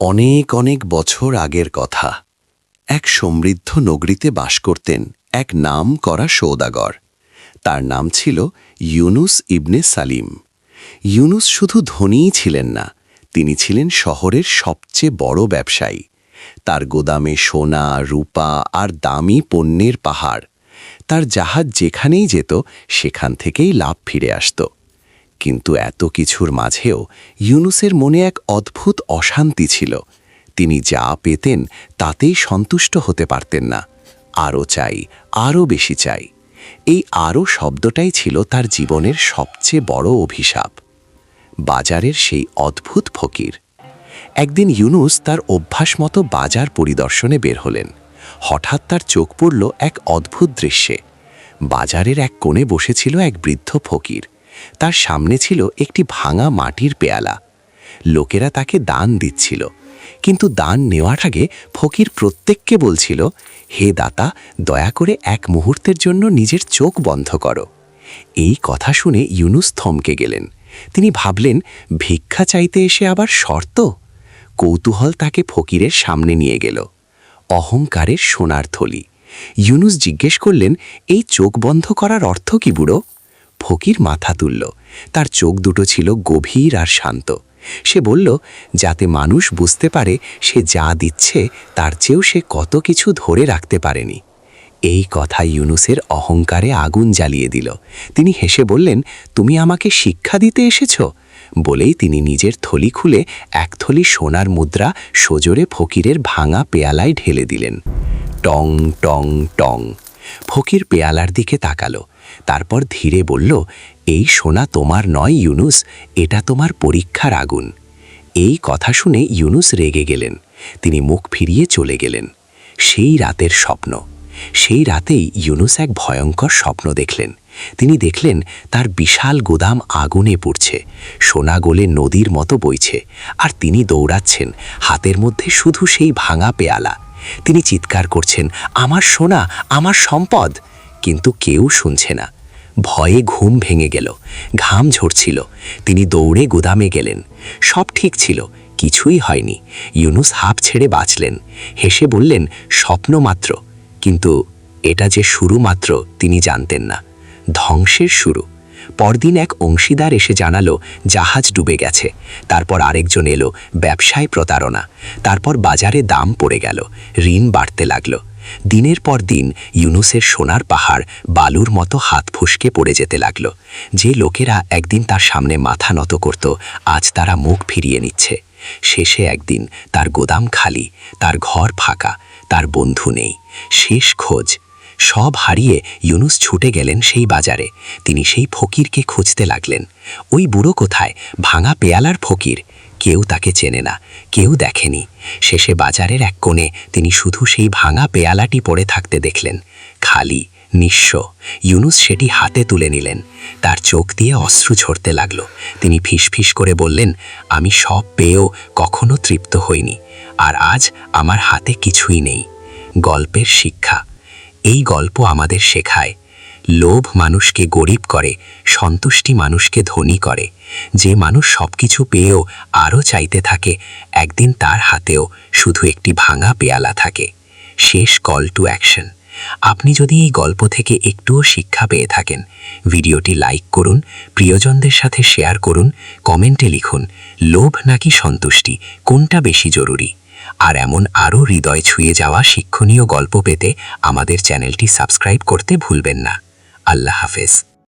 অনেক অনেক বছর আগের কথা। এক সমৃদ্ধ নগরীতে বাস করতেন এক নাম করা সৌদাগর। তার নাম ছিল ইউনুস ইবনে সালিম। ইউনুস শুধু ধনীই ছিলেন না, তিনি ছিলেন শহরের সবচেয়ে বড় ব্যবসায়ী। তার গোদামে সোনা, রূপা আর দামি পণ্যের পাহাড়। তার জাহাজ যেখানেই যেত, সেখান থেকেই লাভ ফিরে আসত। কিন্তু এত কিছুর মাঝেও ইউনুসের মনে এক অদ্ভুত অশান্তি ছিল। তিনি যা পেতেন তাতেই সন্তুষ্ট হতে পারতেন না। আরও চাই, আরও বেশি চাই। এই আরও শব্দটাই ছিল তার জীবনের সবচেয়ে বড় অভিশাপ। বাজারের সেই অদ্ভুত ফকির। একদিন ইউনুস তার অভ্যাস মতো বাজার পরিদর্শনে বের হলেন। হঠাৎ তার চোখ পড়ল এক অদ্ভুত দৃশ্যে। বাজারের এক কোণে বসেছিল এক বৃদ্ধ ফকির। তার সামনে ছিল একটি ভাঙা মাটির পেয়ালা। লোকেরা তাকে দান দিচ্ছিল। কিন্তু দান নেওয়ার আগে ফকির প্রত্যেককে বলছিল, হে দাতা, দয়া করে এক মুহূর্তের জন্য নিজের চোখ বন্ধ করো। এই কথা শুনে ইউনুস থমকে গেলেন। তিনি ভাবলেন, ভিক্ষা চাইতে এসে আবার শর্ত? কৌতূহল তাকে ফকিরের সামনে নিয়ে গেল। অহংকারের সোনার থলি। ইউনুস জিজ্ঞেস করলেন, এই চোখ বন্ধ করার অর্থ কি বুড়ো? ফকির মাথা তুলল। তার চোখ দুটো ছিল গভীর আর শান্ত। সে বলল, যাতে মানুষ বুঝতে পারে সে যা দিচ্ছে, তার চেয়েও সে কত কিছু ধরে রাখতে পারেনি। এই কথা ইউনুসের অহংকারে আগুন জ্বালিয়ে দিল। তিনি হেসে বললেন, তুমি আমাকে শিক্ষা দিতে এসেছ? বলেই তিনি নিজের থলি খুলে এক থলি সোনার মুদ্রা সজোরে ফকিরের ভাঙা পেয়ালায় ঢেলে দিলেন। টং টং টং। ফকির পেয়ালার দিকে তাকালো। তারপর ধীরে বলল, এই সোনা তোমার নয়, ইউনুস, এটা তোমার পরীক্ষার আগুন। এই কথা শুনে ইউনুস রেগে গেলেন। তিনি মুখ ফিরিয়ে চলে গেলেন। সেই রাতের স্বপ্ন। সেই রাতেই ইউনুস এক ভয়ঙ্কর স্বপ্ন দেখলেন। তিনি দেখলেন, তার বিশাল গোদাম আগুনে পুড়ছে। সোনা গোলে নদীর মতো বইছে। আর তিনি দৌড়াচ্ছেন। হাতের মধ্যে শুধু সেই ভাঙা পেয়ালা। তিনি চিৎকার করছেন, আমার সোনা, আমার সম্পদ! কিন্তু কেউ শুনছে না। ভয়ে ঘুম ভেঙে গেল, ঘাম ঝরছিল। তিনি দৌড়ে গুদামে গেলেন। সব ঠিক ছিল, কিছুই হয়নি। ইউনুস হাফ ছেড়ে বাঁচলেন। হেসে বললেন, স্বপ্ন মাত্র। কিন্তু এটা যে শুরু মাত্র তিনি জানতেন না। ধ্বংসের শুরু। পরদিন এক অংশীদার এসে জানালো, জাহাজ ডুবে গেছে। তারপর আরেকজন এলো, ব্যবসায় প্রতারণা। তারপর বাজারে দাম পড়ে গেল, ঋণ বাড়তে লাগল। দিনের পর দিন ইউনুসের সোনার পাহাড় বালুর মতো হাত ফুসকে পড়ে যেতে লাগল। যে লোকেরা একদিন তার সামনে মাথা নত করত, আজ তারা মুখ ফিরিয়ে নিচ্ছে। শেষে একদিন তার গোদাম খালি, তার ঘর ফাঁকা, তার বন্ধু নেই। শেষ খোঁজ সব হারিয়ে ইউনুস ছুটে গেলেন সেই বাজারে। তিনি সেই ফকিরকে খুঁজতে লাগলেন। ওই বুড়ো কোথায়? ভাঙা পেয়ালার ফকির। কেউ তাকে চেনে না, কেউ দেখেনি। শেষে বাজারের এক কোণে তিনি শুধু সেই ভাঙা পেয়ালাটি পড়ে থাকতে দেখলেন। খালি, নিঃস্ব। ইউনুস সেটি হাতে তুলে নিলেন। তার চোখ দিয়ে অশ্রু ঝরতে লাগল। তিনি ফিসফিস করে বললেন, আমি সব পেয়েও কখনো তৃপ্ত হইনি। আর আজ আমার হাতে কিছুই নেই। গল্পের শিক্ষা। এই গল্প আমাদের শেখায়। লোভ মানুষকে গরিব করে, সন্তুষ্টি মানুষকে ধনী করে। যে মানুষ সব কিছু পেয়েও আরও চাইতে থাকে, একদিন তার হাতেও শুধু একটি ভাঙা পেয়ালা থাকে। শেষ কল টু অ্যাকশন আপনি যদি এই গল্প থেকে একটুও শিক্ষা পেয়ে থাকেন, ভিডিওটি লাইক করুন, প্রিয়জনদের সাথে শেয়ার করুন, কমেন্টে লিখুন, লোভ নাকি সন্তুষ্টি, কোনটা বেশি জরুরি? আর এমন আরও হৃদয় ছুঁয়ে যাওয়া শিক্ষণীয় গল্প পেতে আমাদের চ্যানেলটি সাবস্ক্রাইব করতে ভুলবেন না। আল্লাহ হাফেজ।